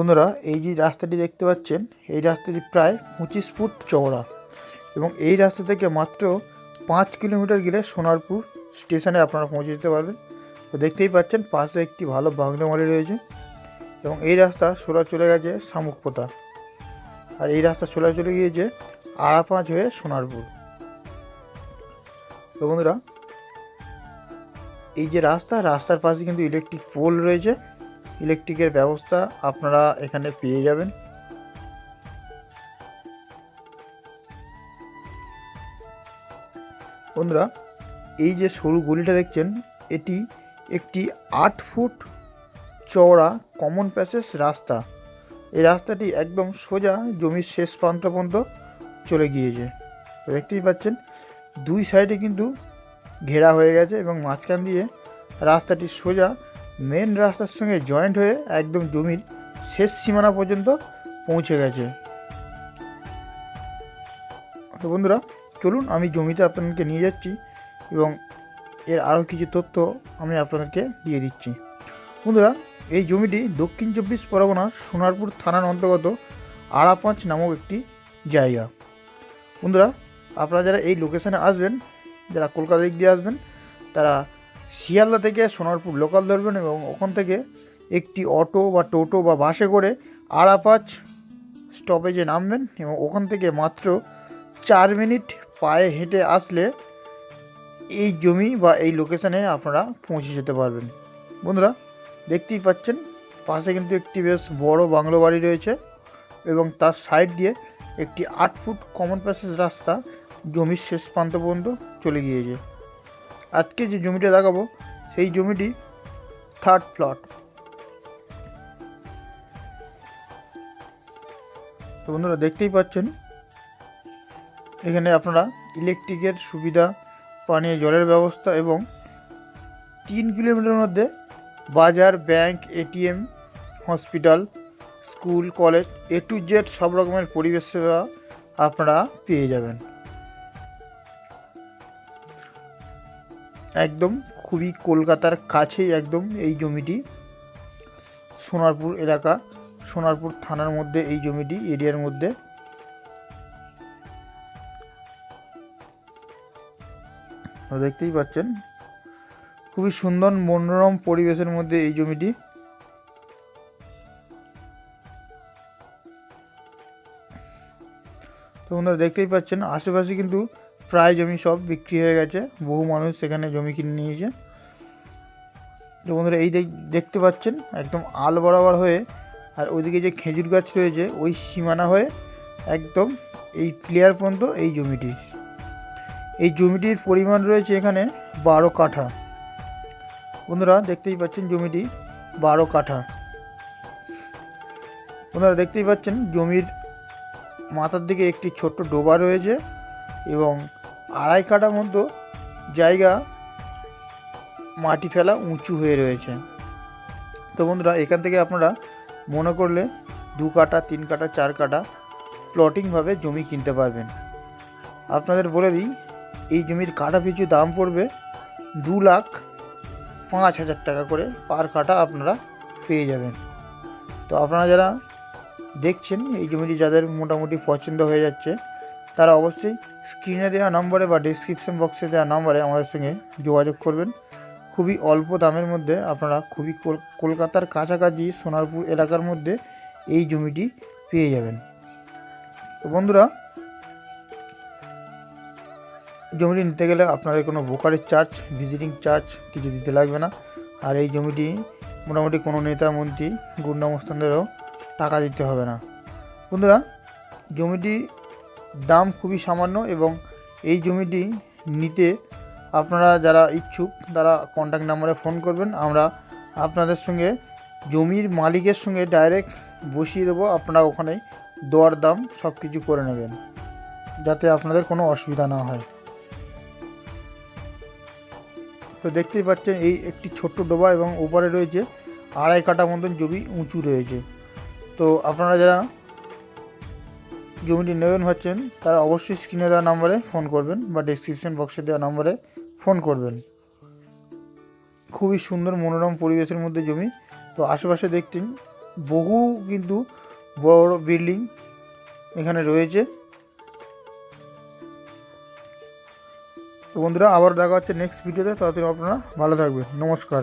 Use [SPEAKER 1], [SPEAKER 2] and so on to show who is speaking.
[SPEAKER 1] বন্ধুরা, এই যে রাস্তাটি দেখতে পাচ্ছেন, এই রাস্তাটি প্রায় পঁচিশ ফুট চওড়া এবং এই রাস্তা থেকে মাত্র পাঁচ কিলোমিটার গেলে সোনারপুর স্টেশনে আপনারা পৌঁছে যেতে পারবেন। তো দেখতেই পাচ্ছেন, পাশে একটি ভালো বাংলা বাড়ি রয়েছে এবং এই রাস্তা সোলা চলে গেছে শামুকপোতা আর এই রাস্তা সোলা চলে গিয়েছে আড়াপাঁচ হয়ে সোনারপুর। তো বন্ধুরা, এই যে রাস্তা, রাস্তার পাশে কিন্তু ইলেকট্রিক পোল রয়েছে। ইলেকট্রিকের ব্যবস্থা আপনারা এখানে পেয়ে যাবেন। বন্ধুরা, এই যে সরু গলিটা দেখছেন, এটি একটি আট ফুট চওড়া কমন প্যাসেজ রাস্তা। এই রাস্তাটি একদম সোজা জমির শেষ প্রান্ত পর্যন্ত চলে গিয়েছে। দেখতেই পাচ্ছেন, দুই সাইডে কিন্তু ঘেরা হয়ে গেছে এবং মাঝখান দিয়ে রাস্তাটি সোজা মেন রাস্তার সঙ্গে জয়েন্ট হয়ে একদম জমির শেষ সীমানা পর্যন্ত পৌঁছে গেছে। তো বন্ধুরা, চলুন আমি জমিতে আপনাদেরকে নিয়ে যাচ্ছি এবং এর আরও কিছু তথ্য আমি আপনাদেরকে দিয়ে দিচ্ছি। বন্ধুরা, এই জমিটি দক্ষিণ চব্বিশ পরগনার সোনারপুর থানার অন্তর্গত আড়াপাঁচ নামক একটি জায়গা। বন্ধুরা, আপনারা যারা এই লোকেশানে আসবেন, যারা কলকাতা দিক দিয়ে আসবেন, তারা শিয়ালদা থেকে সোনারপুর লোকাল ধরবেন এবং ওখান থেকে একটি অটো বা টোটো বা বাসে করে আড়াপাঁচ স্টপেজে নামবেন এবং ওখান থেকে মাত্র চার মিনিট পায়ে হেঁটে আসলে এই জমি বা এই লোকেশানে আপনারা পৌঁছে যেতে পারবেন। বন্ধুরা, দেখতেই পাচ্ছেন, পাশে কিন্তু একটি বেশ বড় বাংলো বাড়ি রয়েছে এবং তার সাইড দিয়ে একটি আট ফুট কমন প্যাসেজ রাস্তা জমির শেষ প্রান্ত পর্যন্ত চলে গিয়েছে। আজকে যে জমিটা দেখাবো সেই জমিটি থার্ড প্লট তো বন্ধুরা দেখতেই পাচ্ছেন, এখানে আপনারা ইলেকট্রিকের সুবিধা, পানীয়, জলের ব্যবস্থা এবং তিন কিলোমিটার মধ্যে বাজার, bank ATM hospital, school, college, A to Z সব রকমের পরিবেশ সেবা আপনারা পেয়ে যাবেন। একদম খুবই কলকাতার কাছেই একদম এই জমিটি। সোনারপুর এলাকা, সোনারপুর থানার মধ্যে এই জমিটি, এরিয়ার মধ্যে। দেখতেই পাচ্ছেন, খুবই সুন্দর, মনোরম পরিবেশের মধ্যে এই জমিটি। তো বন্ধুরা দেখতেই পাচ্ছেন, আশেপাশে কিন্তু প্রায় জমি সব বিক্রি হয়ে গেছে। বহু মানুষ সেখানে জমি কিনে নিয়েছে। তো বন্ধুরা, এই দেখ- দেখতে পাচ্ছেন, একদম আল বরাবর হয়ে আর ওইদিকে যে খেজুর গাছ রয়েছে, ওই সীমানা হয়ে একদম এই ক্লিয়ার পর্যন্ত এই জমিটি। এই জমিটির পরিমাণ রয়েছে এখানে বারো কাঠা। বন্ধুরা, দেখতেই পাচ্ছেন জমিটি বারো কাঠা। বন্ধুরা, দেখতেই পাচ্ছেন জমির মাথার দিকে একটি ছোট্ট ডোবা রয়েছে এবং আড়াই কাঠার মতো জায়গা মাটি ফেলা উঁচু হয়ে রয়েছে। তো বন্ধুরা, এখান থেকে আপনারা মনে করলে দু কাটা তিন কাটা চার কাটা প্লটিংভাবে জমি কিনতে পারবেন। আপনাদের বলে দিই, এই জমির কাটা পিছু দাম পড়বে দু লাখ পাঁচ হাজার টাকা করে পার কাটা আপনারা পেয়ে যাবেন। তো আপনারা যারা দেখছেন, এই জমিটি যাদের মোটামুটি পছন্দ হয়ে যাচ্ছে, তারা অবশ্যই স্ক্রিনে দেওয়া নম্বরে বা ডিসক্রিপশন বক্সে দেওয়া নম্বরে আমাদের সঙ্গে যোগাযোগ করবেন। খুবই অল্প দামের মধ্যে আপনারা খুবই কল- কলকাতার কাছাকাছি সোনারপুর এলাকার মধ্যে এই জমিটি পেয়ে যাবেন। তো বন্ধুরা, জমিটি নিতে গেলে আপনাদের কোনো ব্রোকারের চার্জ ভিজিটিং চার্জ কিছু দিতে লাগবে না। আর এই জমিটি মোটামুটি কোনো নেতা, মন্ত্রী গুন্ডামস্তানদেরও টাকা দিতে হবে না। বন্ধুরা, জমিটি দাম খুবই সামান্য এবং এই জমিটি নিতে আপনারা যারা ইচ্ছুক, তারা কন্ট্যাক্ট নাম্বারে ফোন করবেন। আমরা আপনাদের সঙ্গে জমির মালিকের সঙ্গে ডাইরেক্ট বসিয়ে দেবো। আপনারা ওখানেই দর দাম সব কিছু করে নেবেন, যাতে আপনাদের কোনো অসুবিধা না হয়। তো দেখতেই পাচ্ছেন, এই একটি ছোট্ট ডোবা এবং ওপারে রয়েছে আড়াই কাটা মতন জমি উঁচু রয়েছে। তো আপনারা যারা জমিটি নেবেন ভাবছেন, তারা অবশ্যই স্ক্রিনে দেওয়া নাম্বারে ফোন করবেন বা ডিসক্রিপশন বক্সে দেওয়া নাম্বারে ফোন করবেন। খুবই সুন্দর মনোরম পরিবেশের মধ্যে জমি। তো আশেপাশে দেখতেন, বহু কিন্তু বড় বড় বিল্ডিং এখানে রয়েছে। তো বন্ধুরা আবার দেখা হচ্ছে নেক্সট ভিডিওতে তাতে আপনারা ভালো থাকবেন। নমস্কার।